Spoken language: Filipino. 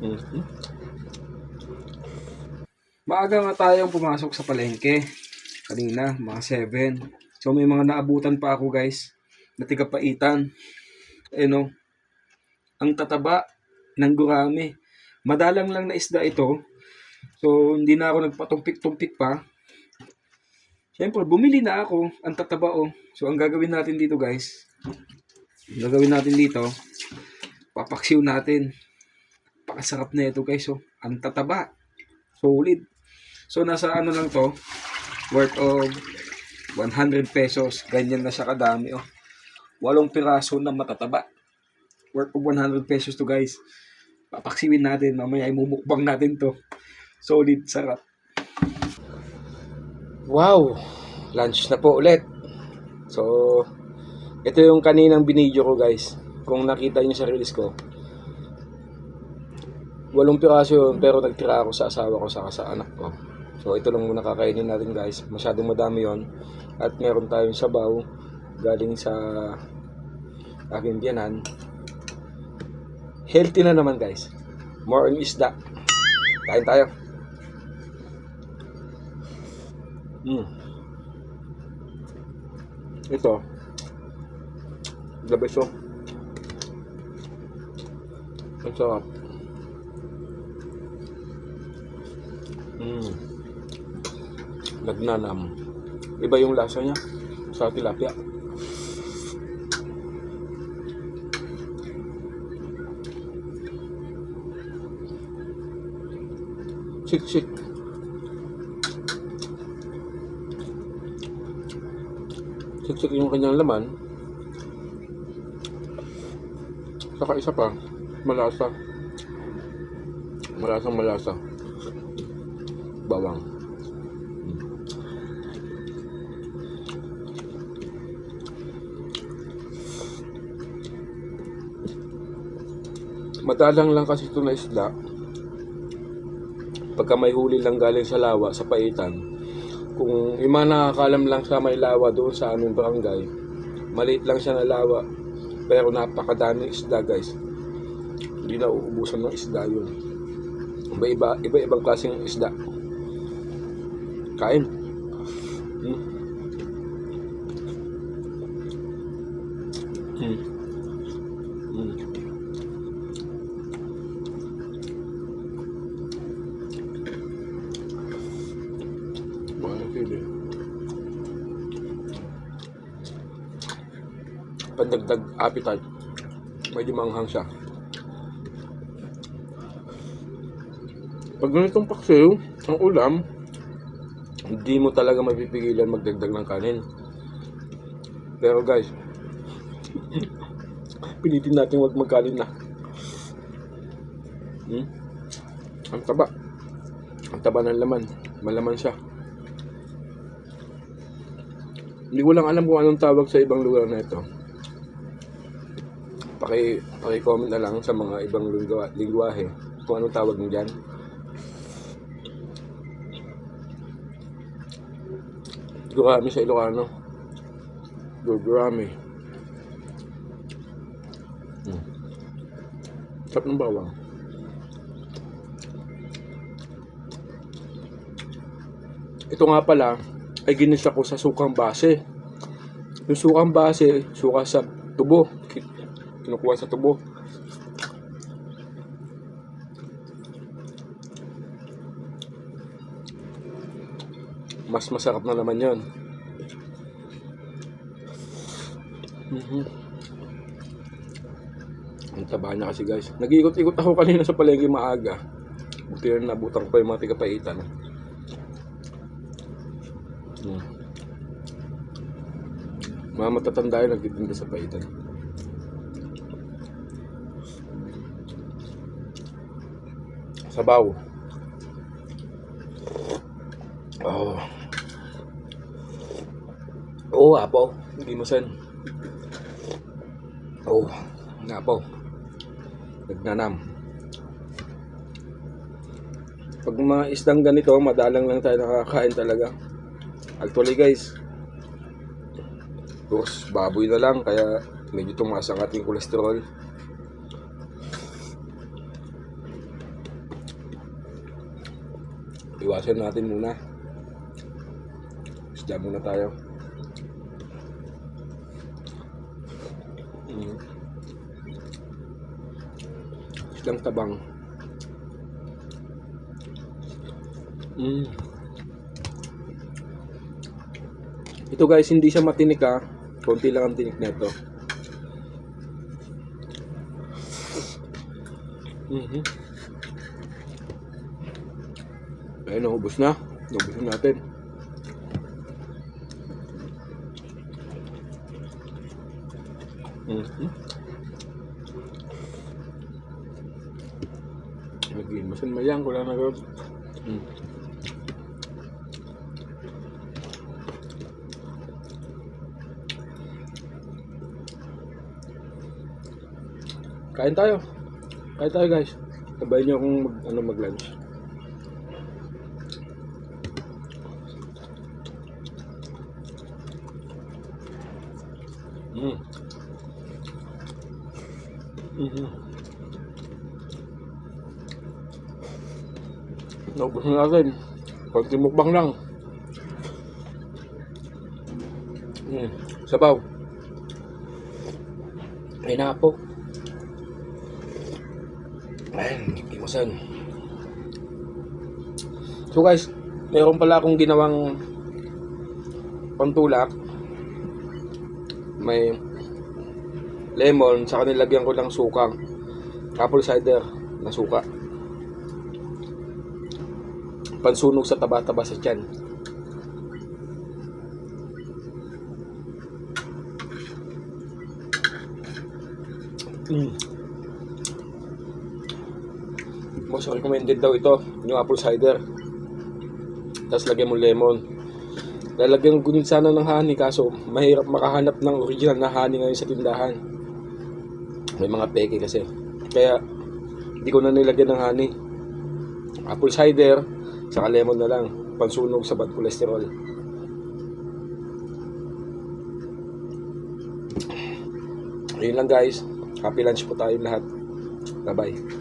Mhm. Maaga nga tayong pumasok sa palengke. Kanina, mga 7. So may mga naabutan pa ako guys. Na tigapaitan. Eh no, ang tataba ng gurami. Madalang lang na isda ito. So hindi na ako nagpatumpik-tumpik pa. Siyempre, bumili na ako. Ang tataba oh. So ang gagawin natin dito guys. Ang gagawin natin dito. Papaksiw natin. Pakasarap na ito guys oh. Ang tataba. Solid. So nasa ano lang to, worth of 100 pesos. Ganyan na siya kadami oh. Walong piraso na matataba. Worth of 100 pesos to guys. Papaksiwin natin. Mamaya imumukbang natin to. Solid, sarap. Wow! Lunch na po ulit. So, ito yung kaninang binidyo ko guys. Kung nakita niyo sa release ko. Walong piraso yun, pero nagtira ako sa asawa ko saka sa anak ko. So, ito lang muna kakainin natin guys. Masyadong madami yon At meron tayong sabaw galing sa aking biyanan. Healthy na naman guys. More on isda. Kain tayo. Mm. Ito. The best oh. Ang sarap. Mm. Iba yung lasa niya sa tilapia. Sik-sik. Siksik yung kanyang laman. Saka isa pa, malasa. Malasang malasa. Bawang. Madalang lang kasi ito na isda. Pagka may huli lang galing sa lawa, sa paitan, kung mga nakakalam lang sa may lawa doon sa aming barangay, maliit lang siya na lawa, pero napakadaming isda guys. Hindi na uubusan ng isda yun. Iba-iba, iba-ibang klaseng isda. Kain. Hmm. Hmm. Hmm. Pandagdag appetite. Medyo manghang siya. Pag ganitong paksiw, ang ulam, hindi mo talaga mapipigilan magdagdag ng kanin. Pero guys, pilitin natin wag magkanin na. Hmm? Ang taba. Ang taba ng laman. Malaman siya. Hindi ko lang alam kung anong tawag sa ibang lugar na ito. Paki, paki-comment na lang sa mga ibang lingwa, lingwahe kung anong tawag mo dyan. Gurami sa Ilocano. Gurami. Hmm. Sarap ng bawang. Ito nga pala ay ginisa ko sa sukang base. Yung sukang base, suka sa tubo. Ki- Kinukuha sa tubo. Mas masarap na naman yon. Mhm. Ang taba niya kasi guys. Nag-iikot-ikot ako kanina sa palengke maaga. Buti na nabutan ko pa yung mga tigapaitan. Hmm. Mga matatanda yun nagtitinda sa paitan. Sabaw. Oh. Oo, oh, apo. Hindi mo sen. Oh, apo. Nagnanam. Pag mga isdang ganito, madalang lang tayo nakakain talaga. Actually guys, Tapos baboy na lang kaya medyo tumaas ang ating kolesterol. Iwasan natin muna. Isda muna tayo. Mm. Isdang tabang. Mm. Ito guys, hindi siya matinik ha. Konti lang ang tinik nito. Mhm. Ayun, naubos na. Naubos na natin. Mhm. Nag-imasan mayang, wala na gawin. Mm. Kain tayo. Kain tayo guys. Sabayin niyo akong mag, ano, mag-lunch. Mm. Mhm. Naubos na natin. Konti mukbang lang. Mm. Sabaw. Ay na po. Ayun, imasan. So guys, meron pala akong ginawang pantulak. May lemon, saka nilagyan ko ng sukang apple cider na suka. Pansunog sa taba-taba sa tiyan. Mm. Most recommended daw ito, yung apple cider. Tapos lagyan mo lemon. Lalagyan ko din sana ng honey kaso mahirap makahanap ng original na honey ngayon sa tindahan. May mga peke kasi. Kaya hindi ko na nilagyan ng honey. Apple cider, saka lemon na lang. Pansunog sa bad cholesterol. Ayun lang guys. Happy lunch po tayo lahat. Bye bye.